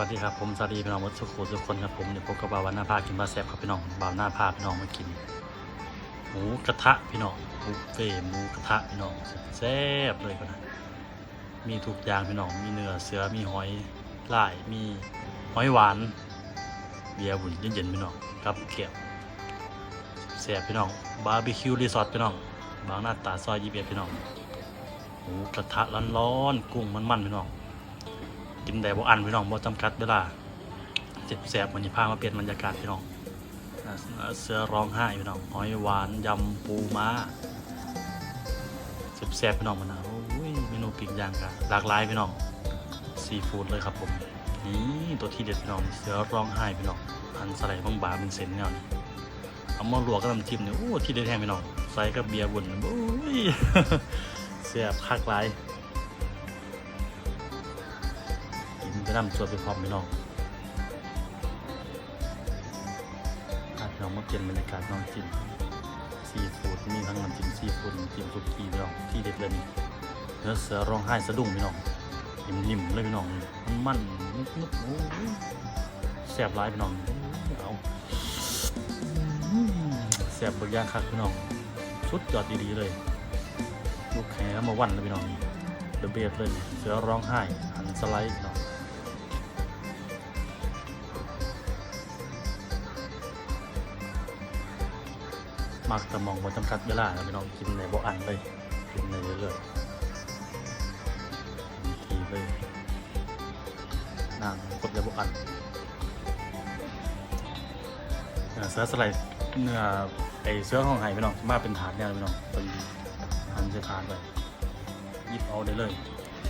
วัสดีครับผมสวัสดีพี่น้องวัดสุขุทุกคนครับผมเดี๋ยวพบกับบาววันหน้าภาคกินปลาแซ่บครับพี่น้องบาวหน้าภาคพี่น้องมากิน หมูกระทะพี่น้องบุฟเฟ่หมูกระทะพี่น้องแซ่บเลยก็นะมีทุกอย่างพี่น้องมีเนื้อเสือมีหอยลายมีหอยหวานเบียร์บุญเย็นๆพี่น้องกับเกี๊ยวแซ่บพี่น้องบาร์บีคิวรีสอร์ทพี่น้องบางหน้าตาซอยยี่สิบเอ็ดพี่น้องหมูกระทะร้อนๆกุ้งมันๆพี่น้อง กินแต่บ่อันพี่น้องบ่จำกัดเวลาเจ็บแสบมันจะพามาเปลี่ยนบรรยากาศพี่น้องเสื้อร้องไห้พี่น้องหอยหวานยำปูม้าเจ็บแสบพี่น้องมันนะโอ้ยเมนูปิ้งย่างกันหลากหลายพี่น้องซีฟู้ดเลยครับผมนี่ตัวที่เด็ดพี่น้องเสือร้องไห้พี่น้องหั่นสไลด์บางๆเป็นเส้นแนวนี้เอามาลวกกับน้ำจิ้มเนี่ยโอ้ที่เด็ดแห้งพี่น้องใส่กับเบียร์บุญโอ้ยแซ่บคักหลาย กินะนำสวดไปพร้อมพี่น้องพาพี่น้องมาเปลี่ยนบรรยากาศน้องกินซีฟู้ดมีทั้งน้ำจิ้มซีฟู้ดจิ้มสุกี้พี่น้องที่เด็ดเลยนี่เนื้อเสือร้องไห้สะดุ้งพี่น้องนิ่มๆเลยพี่น้องมันมันนุบๆโอ้ยแซ่บหลายพี่น้องเอาแซ่บเบิกย่างคักพี่น้องสุดยอดดีๆเลยลูกแขมาวันเลยพี่น้องเดอะเบสเลยเสือร้องไห้หันสไลด์พี่น้อง มักแต่มองบนจำกัดเวลานะพี่น้องกินในบ่อันเลยกินในเรื่อยๆทีเลยนางกดในบ่อันเนื้อเสือสไลด์เนื้อไอเสื้อของไห้พี่น้องมาเป็นถาดเนี่ยพี่น้องเป็นหันเสื้อถาดเลยหยิบเอาได้เลย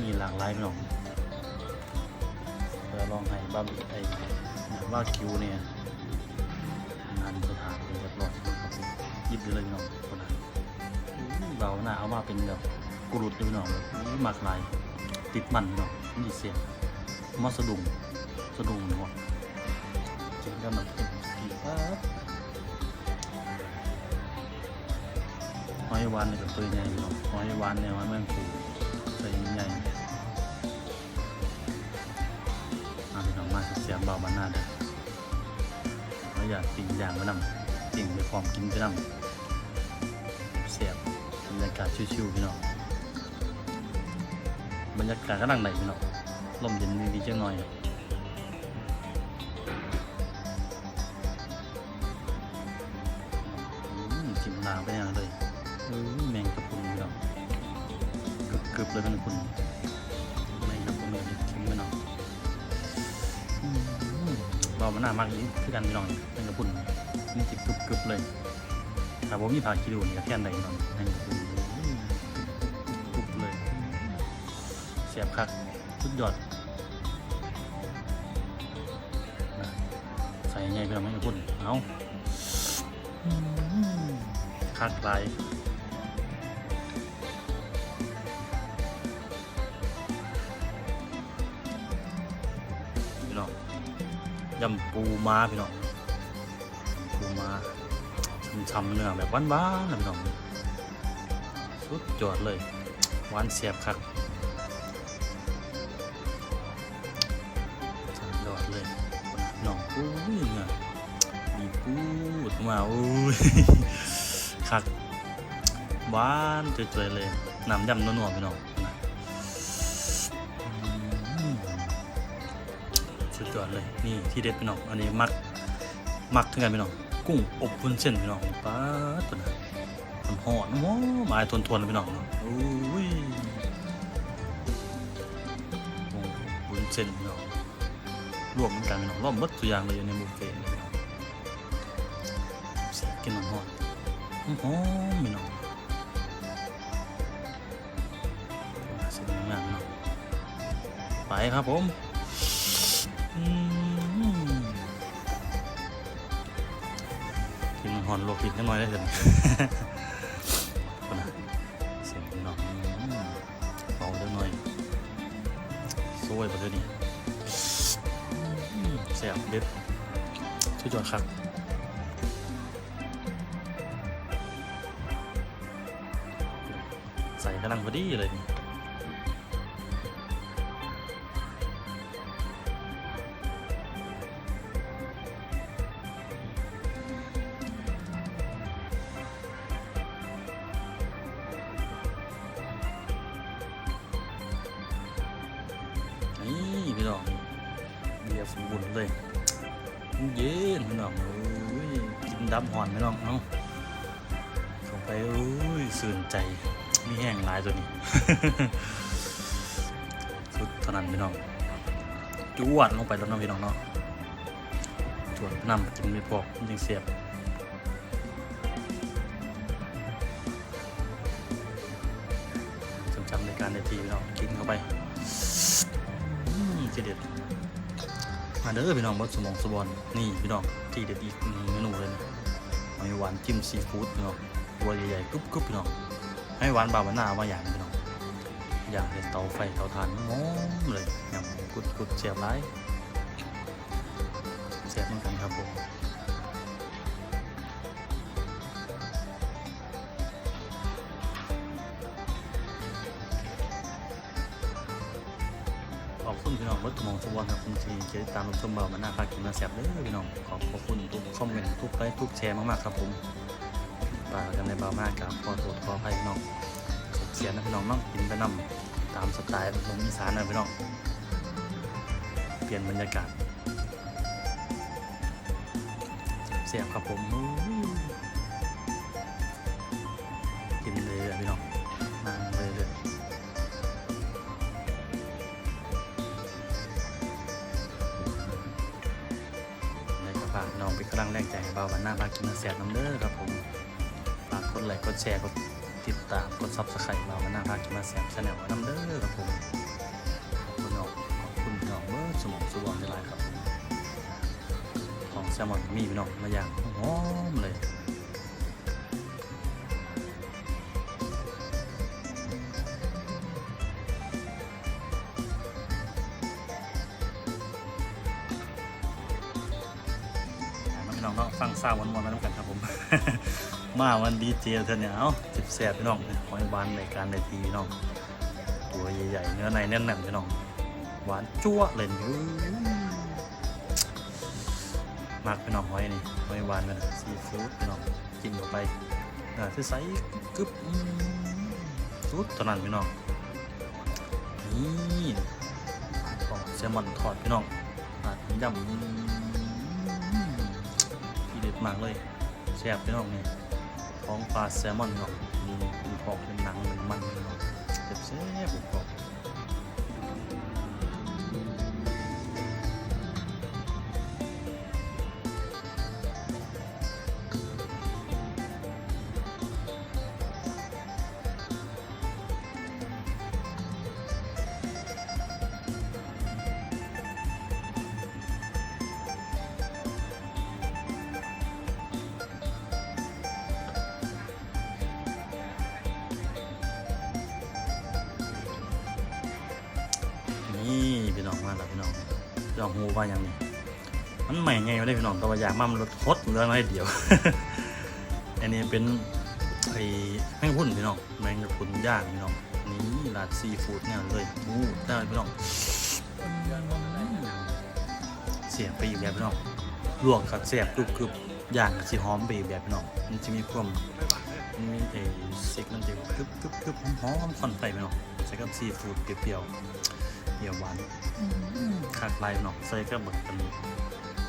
มีหลากหลายพี่น้องเสือลองไห้บ้าไอว่าคิวเนี่ยหันสถาดเป็นเรียบร้อย ครับผมหยิบเลยพี่น้องคนนั้นเราหน้าเอามาเป็นแบบกรุดเลยพี่น้องแบบมากหลาย ติดมันพี่น้องนี่เสียงมาสะดุงสะดุ้งเนาะจริงก็มันเป็นกี่ครับหอยวานนี่ก็ตัวใหญ่พี่น้องหอยวานเนี่ยมันแม่งคือใส่ใหญ่มาพี่น้องมาเสียงเบาบานหน้าเด้อเราอยากปิ่งอย่างมานำ สิ่งไปพร้อมกินไปนำเสียบบรรยากาศชิวๆพี่น้องบรรยากาศกำลังไหนพี่น้องลมเย็นดีๆจังหน่อยจิ้มลาไปอย่างเลยอืมแมงกะพุนพี่น้องกรึบๆเลยเป็นคุณแมงกะพุนเลยชิมพี่น้องเรามันน่ามากอีกคือกันพี่น้องแมงกะพรุ นนี่จิกกรึบๆเลยแต่ผมมีผ่าคิริวนี่ก็แค่ไหนนอนให้ดูกรุบเลยเสียบคักสุดยอดใส่ไงไปเราไม่กระพุ่นเอาคักหลายพี่น้องยำปูม้าพี่น้อง ช้ำเนื้อแบบหวานๆนะพี่น้องสุดยอดเลยหวานเสียบคักสุดยอดเลยน้องอุ้ยเนี่ยมีพูดมาอุ้ยคักหวานจ่วยๆเลยน้ำยำนัวๆพี่น้องนะอืมสุดยอดเลยนี่ที่เด็ดพี่น้องอันนี้มักมักถึงกันพี่น้อง กุ้งอบวุ้นเส้นพี่น้องป้าตัวนะมันหอนว้ามาทนทวนๆพี่น้องโอ้ยกุ้งวุ้นเส้นพี่น้องรวมเหมือนกันพี่น้องรวมหมดตัวอย่างเลยอยู่ในบุฟเฟ่ต์พี่น้องเสียกินมันหอนหอมพี่น้องเสียงงามเน้องไปครับผมอืม หอนโลกินนิดหน่อยได้เห็นคนนะเสียงพี่น้องอืมเบาเล็กน้อยสวยประเดี๋ยวนี้อืมแซ่บเด็ดสุดยอดครับใส่กำลังพอดีเลย ดสมบูรณ์เลยเย็นพี่น้องกินดับหอนพี่น้องเอ้าเข้าไปเอ้ยสื่นใจมีแห้งหลายตัวนี้สุดเท่านั้นพี่น้องจวดลงไปแล้วน้องพี่น้องเนาะจวดนำกินไม่พอกยิงเสียบจำจำในการในทีพี่น้องกินเข้าไป อืมเด็ดมาเด้อพี่น้องบดสมองสบอนนี่พี่น้องที่เด็ดอีกเมนูเลยนะหอยหวานจิ้มซีฟู้ดพี่น้องตัวใหญ่ๆกรุบกรุบพี่น้องให้หวานบาบานามาอย่างพี่น้องอย่างในเตาไฟเตาถ่านหอมเลยอย่างกุดกุดเสียบร้เสียบเหมือนกันครับผม องบดสมองสบอนครับคุณทีจะติดตามรับชมเบามาหน้าพากินมาแซ่บเด้อพี่น้องขอบขอบคุณทุกคอมเมนต์ทุกไลค์ทุกแชร์มากๆครับผมฝากันในเบามากครับขอโทษขออภัยพี่น้องเสียนะพี่น้องน้องกินไปนำตามสไตล์ลมอีสานนะพี่น้องเปลี่ยนบรรยากาศเสียบครับผม เป็นกำลังแรงใจให้เบาวันหน้าพากินมาแสบน้ำเด้อครับผมฝากกดไลค์กดแชร์กดติดตามกดซับสไครต์เบามาหน้าพากินมาแซมชาแนลน้ำเด้อครับผมขอบคุณน้องขอบคุณน้องเมื่อสมองสวองได้ไรครับ ของแซลมอนมีพี่น้องมาอย่างหอมเลย เนาะฟังซาววันวันๆมาแล้วกันครับผม มาวันดีเจเธอเนี่ยเอาจิบแสบพี่น้องหอยหวานในการในทีพี่น้อง ตัวใหญ่ๆเนื้อในแน่นๆพี่น้อง หวานจั่วเลยนี่มากพี่น้องหอยนี่หอยหวานเลยซีฟู้ดพี่น้องกินเข้าไปอ่าที่ใสกึบสุดเท่านั้นพี่น้องนี่ของแซลมอนทอดพี่น้องอาดยำ มากเลยแซ่บพี่น้องนี่ของปลาแซลมอนเนาะมีมีพอกเป็นหนังเป็นมันเนาะเจ็บแซ่บผมบอก พี่น้องหูว่าอย่างนี้มันใหม่ไงไม่ได้พี่น้องตัวอย่างมันรถคดเหลือน้อยเดียว อันนี้เป็นไอ้แมงพุ่นพี่น้องแมงกะพรุนย่างพี่น้องนี่ร้านซีฟู้ดเนี่ยเลยอู้ได้พี่น้องเสียบไปอีกแบบพี่น้องลวกกับเสียบกรุบกรุบย่างสีหอมไปอีกแบบพี่น้องมันจะมีความมีไอ้ซิกมันจะกรึบกรึบกรึบหอมควันไฟพี่น้องใส่กับซีฟู้ดเปรี้ยวๆ เปรี้ยวหวานคักลายพี่น้องใส่กับแบบกัน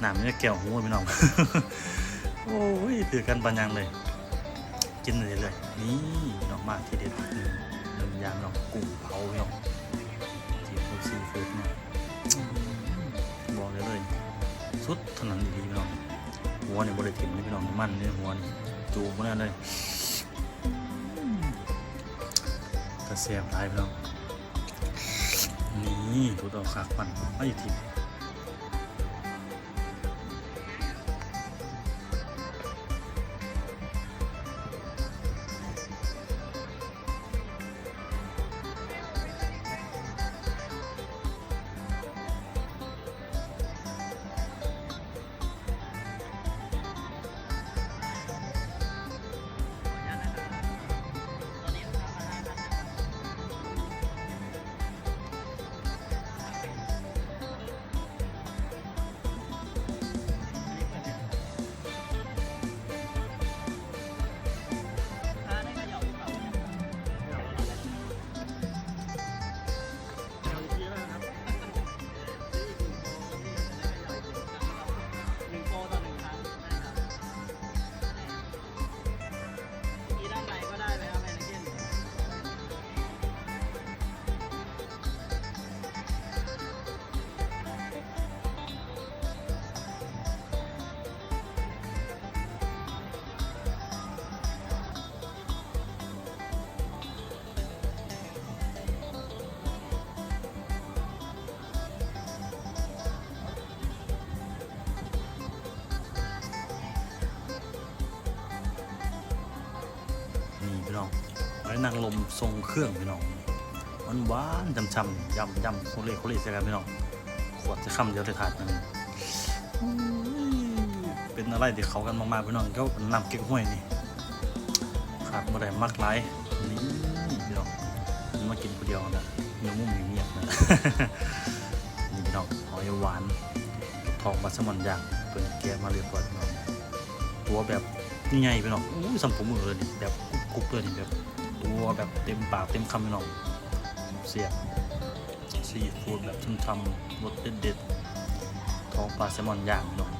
น้ำนี่แก้วหูพี่น้องโอ้ยถือกันปัญญังเลย กินเลยเลยๆนี่น้องมากทีเด็ดหนึ่งหนึ่งอย่างน้องกุ้งเผาพี่น้องซีฟู้ดซีฟู้ดเนี่ยอืมบอกเลยเลยสุดถนัดดีๆพี่น้องหัวเนี่ยบริถิ่นนี่พี่น้องมันเนี่ยหัวนี่จูบมาเลยกระเสียบท้ายพี่น้อง นี่ตัวดอกขาควันไม่ที ถิ่นอยนางรมทรงเครื่องพี่น้องหวานหวานๆจำๆยำยำโคเล่โคเล่ใช่กันพี่น้องขวดจะคำเดียวเลยถาดหนึงเป็นอะไรที่เขากันมากๆพี่น้องก็นำเก๊กห้วยนี่ขาดบ่ได้มักหลายนี่พี่น้องมันมากินคนเดียวนะเนื้อมุ่มเงียบๆนะนี่พี่น้องหอยหวานทองบัสมอนย่างเป็นแกะมาเรียบร้อยพี่น้องตัวแบบ นี่ไงพี่น้องอู้ยสัมผมมือเลยนี่แบบกรุบๆเลยนี่แบบตัวแบบเต็มปากเต็มคำพี่น้องเสียบซีฟู้ดแบบช่ำๆรสเด็ดๆท้องปลาแซลมอนย่างพี่น้อง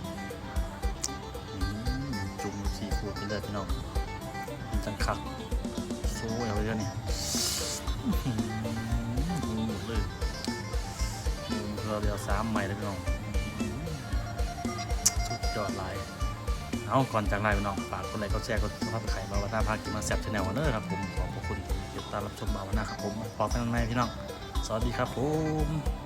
จุ่มซีฟู้ดไปเลยพี่น้องมันจังคักโซ่เอาไว้เดี๋ยวนี่อื้อหือหมดเลยเราเดียวสามใหม่เลยพี่น้องสุดยอดไลน์ เอาก่อนจากไลน์พี่น้องฝากกดไลค์กดแชร์กดซับสไครต์บาวนาพากินมาแซ่บชาแนลเนอร์ครับผมขอบพระคุณที่ติดตามรับชมบาวนาครับผมพอกันใหม่พี่น้อง สวัสดีครับผม